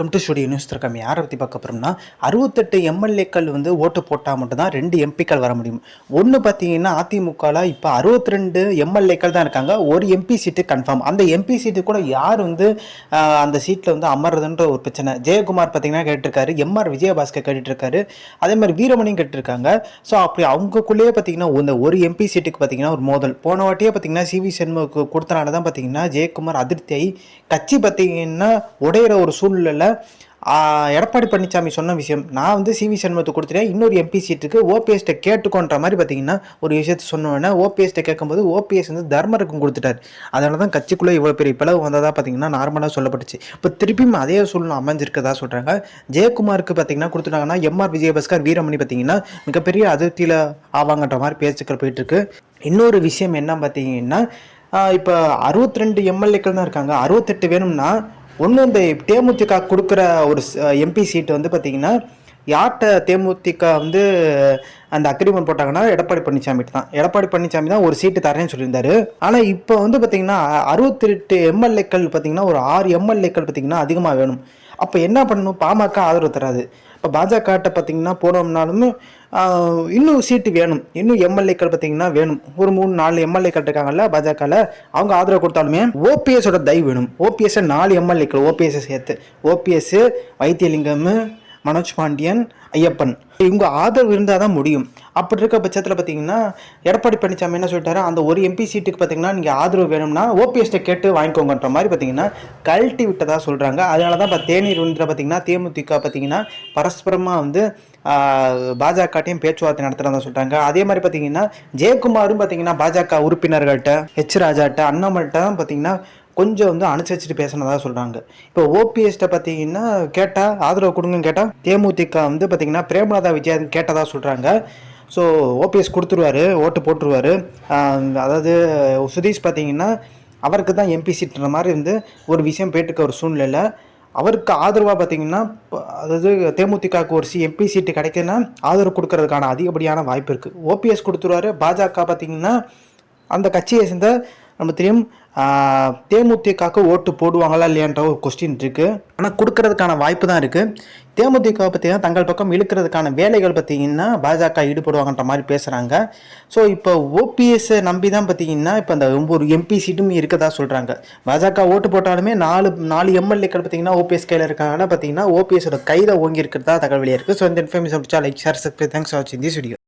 Welcome to studio news திறக்கம் யாரை பற்றி பார்க்க போகிறோம்னா அறுபத்தெட்டு எம்எல்ஏக்கள் வந்து ஓட்டு போட்டால் மட்டும்தான் ரெண்டு எம்பிக்கள் வர முடியும். ஒன்று பார்த்தீங்கன்னா அதிமுகவில் இப்போ அறுபத்தி ரெண்டு எம்எல்ஏக்கள் தான் இருக்காங்க. ஒரு எம்பி சீட்டு கன்ஃபார்ம் அந்த எம்பி சீட்டு கூட யார் வந்து அந்த சீட்டில் வந்து அமர்றதுன்ற ஒரு பிரச்சனை. ஜெயக்குமார் பார்த்தீங்கன்னா கேட்டிருக்காரு எம்ஆர் விஜயபாஸ்கர் கேட்டுருக்காரு அதே மாதிரி வீரமணியும் கேட்டிருக்காங்க. ஸோ அப்படி அவங்களுக்குள்ளேயே பார்த்தீங்கன்னா இந்த ஒரு எம்பி சீட்டுக்கு பார்த்தீங்கன்னா ஒரு மோதல். போன வாட்டியே பார்த்தீங்கன்னா சிவி சண்முகக்கு கொடுத்தனால தான் பார்த்தீங்கன்னா ஜெயக்குமார் அதிருப்தியாகி கட்சி பார்த்தீங்கன்னா உடையிற ஒரு சூழ்நிலையில் எடப்பாடி பழனிசாமி சொன்ன விஷயம். நான் வந்து சிவி சண்முகத்தை கொடுத்துட்டேன். இன்னொரு எம்பி சீட்டுக்கு ஓபிஎஸ்ட்டை கேட்டுக்கோன்ற மாதிரி பார்த்தீங்கன்னா ஒரு விஷயத்த சொன்னோன்னே ஓபிஎஸ்ட்டை கேட்கும்போது ஓபிஎஸ் வந்து தர்மருக்கும் கொடுத்துட்டார். அதனால தான் கட்சிக்குள்ளே இவ்வளோ பெரிய பிளவு வந்ததாக பார்த்தீங்கன்னா நார்மலாக சொல்லப்பட்டுச்சு. இப்போ திருப்பியும் அதே சூழ்நிலை அமைஞ்சிருக்கதா சொல்கிறாங்க ஜெயக்குமாருக்கு பார்த்தீங்கன்னா கொடுத்துட்டாங்கன்னா எம்ஆர் விஜயபாஸ்கர் வீரமணி பார்த்தீங்கன்னா மிகப்பெரிய அதிருப்தியில் ஆவாங்கன்ற மாதிரி பேச்சுக்கள் போயிட்டுருக்கு. இன்னொரு விஷயம் என்ன பார்த்தீங்கன்னா இப்போ அறுபத்தி ரெண்டு எம்எல்ஏக்கள் தான் இருக்காங்க. அறுபத்தெட்டு வேணும்னா ஒன்று இந்த தேமுதிக கொடுக்குற ஒரு எம்பி சீட்டு வந்து பார்த்தீங்கன்னா யார்கிட்ட தேமுதிக வந்து அந்த அக்ரிமெண்ட் போட்டாங்கன்னா எடப்பாடி பழனிசாமிட்டு தான். எடப்பாடி பழனிசாமி தான் ஒரு சீட்டு தரேன்னு சொல்லியிருந்தாரு. ஆனால் இப்போ வந்து பார்த்தீங்கன்னா அறுபத்தெட்டு எம்எல்ஏக்கள் பார்த்தீங்கன்னா ஒரு ஆறு எம்எல்ஏக்கள் பார்த்தீங்கன்னா அதிகமாக வேணும். அப்போ என்ன பண்ணணும்? பாமக ஆதரவு தராது. இப்போ பாஜகட்ட பார்த்தீங்கன்னா போனோம்னாலுமே இன்னும் சீட்டு வேணும். இன்னும் எம்எல்ஏக்கள் பார்த்தீங்கன்னா வேணும். ஒரு மூணு நாலு எம்எல்ஏக்கள் இருக்காங்கல்ல பாஜகவில் அவங்க ஆதரவு கொடுத்தாலுமே ஓபிஎஸோட தயவு வேணும். ஓபிஎஸ் நாலு எம்எல்ஏக்கள் ஓபிஎஸ்ஸை சேர்த்து. ஓபிஎஸ் வைத்தியலிங்கம் மனோஜ் பாண்டியன் ஐயப்பன். இவங்க ஆதரவு இருந்தால் தான் முடியும். அப்படி இருக்க பட்சத்தில் பார்த்தீங்கன்னா எடப்பாடி பழனிசாமி என்ன சொல்லிட்டாரு? அந்த ஒரு எம்பி சீட்டுக்கு பார்த்தீங்கன்னா நீங்கள் ஆதரவு வேணும்னா ஓபிஎஸ்ட்டை கேட்டு வாங்கிக்கோங்கன்ற மாதிரி பார்த்தீங்கன்னா கழட்டி விட்டதாக சொல்கிறாங்க அதனால தான் இப்போ தேநீர் ஒன்றில் பார்த்தீங்கன்னா தேமுதிக பார்த்தீங்கன்னா பரஸ்பரமாக வந்து பாஜகட்டையும் பேச்சுவார்த்தை நடத்துகிறதா சொல்கிறாங்க அதே மாதிரி பார்த்தீங்கன்னா ஜெயக்குமாரும் பார்த்தீங்கன்னா பாஜக உறுப்பினர்கள்ட்ட ஹெச் ராஜாட்ட அண்ணாமல்கிட்ட தான் பார்த்தீங்கன்னா கொஞ்சம் வந்து அனுசரிச்சுட்டு பேசினதாக சொல்கிறாங்க இப்போ ஓபிஎஸ்ட்டை பார்த்தீங்கன்னா கேட்டால் ஆதரவு கொடுங்கன்னு கேட்டால் தேமுதிக வந்து பார்த்தீங்கன்னா பிரேமலதா விஜயன் கேட்டதாக சொல்கிறாங்க ஸோ ஓபிஎஸ் கொடுத்துருவாரு ஓட்டு போட்டுருவாரு. அதாவது சுதீஷ் பார்த்தீங்கன்னா அவருக்கு தான் எம்பி சீட்டுன்ற மாதிரி வந்து ஒரு விஷயம் போயிட்டுருக்க ஒரு சூழ்நிலையில். அவருக்கு ஆதரவாக பார்த்தீங்கன்னா அதாவது தேமுதிகவுக்கு ஒரு சி எம்பி சீட்டு கிடைக்குன்னா ஆதரவு கொடுக்கறதுக்கான அதிகப்படியான வாய்ப்பு இருக்குது ஓபிஎஸ் கொடுத்துருவாரு. பாஜக பார்த்தீங்கன்னா அந்த கட்சியை சேர்ந்த நம்ம தெரியும் ஆஹ், ஓட்டு போடுவாங்களா இல்லையான்ற ஒரு கொஸ்டின் இருக்குது ஆனால் கொடுக்கறதுக்கான வாய்ப்பு தான் இருக்குது தேமுதிக பார்த்தீங்கன்னா தங்கள் பக்கம் இழுக்கிறதுக்கான வேலைகள் பார்த்தீங்கன்னா பாஜக ஈடுபடுவாங்கன்ற மாதிரி பேசுகிறாங்க ஸோ இப்போ ஓபிஎஸ்ஸை நம்பி தான் பார்த்தீங்கன்னா இப்போ அந்த ஒவ்வொரு எம்பி சீட்டும் இருக்கதா சொல்கிறாங்க பாஜக ஓட்டு போட்டாலுமே நாலு நாலு எம்எல்ஏக்கள் பார்த்தீங்கன்னா ஓபிஎஸ் கையில் இருக்காங்கன்னா பார்த்தீங்கன்னா ஓபிஎஸோட கையில் ஓங்கி இருக்கிறதா தகவலியாக இருக்குது ஸோ இந்த information like share subscribe thanks வாட்சிங் திஸ் வீடியோ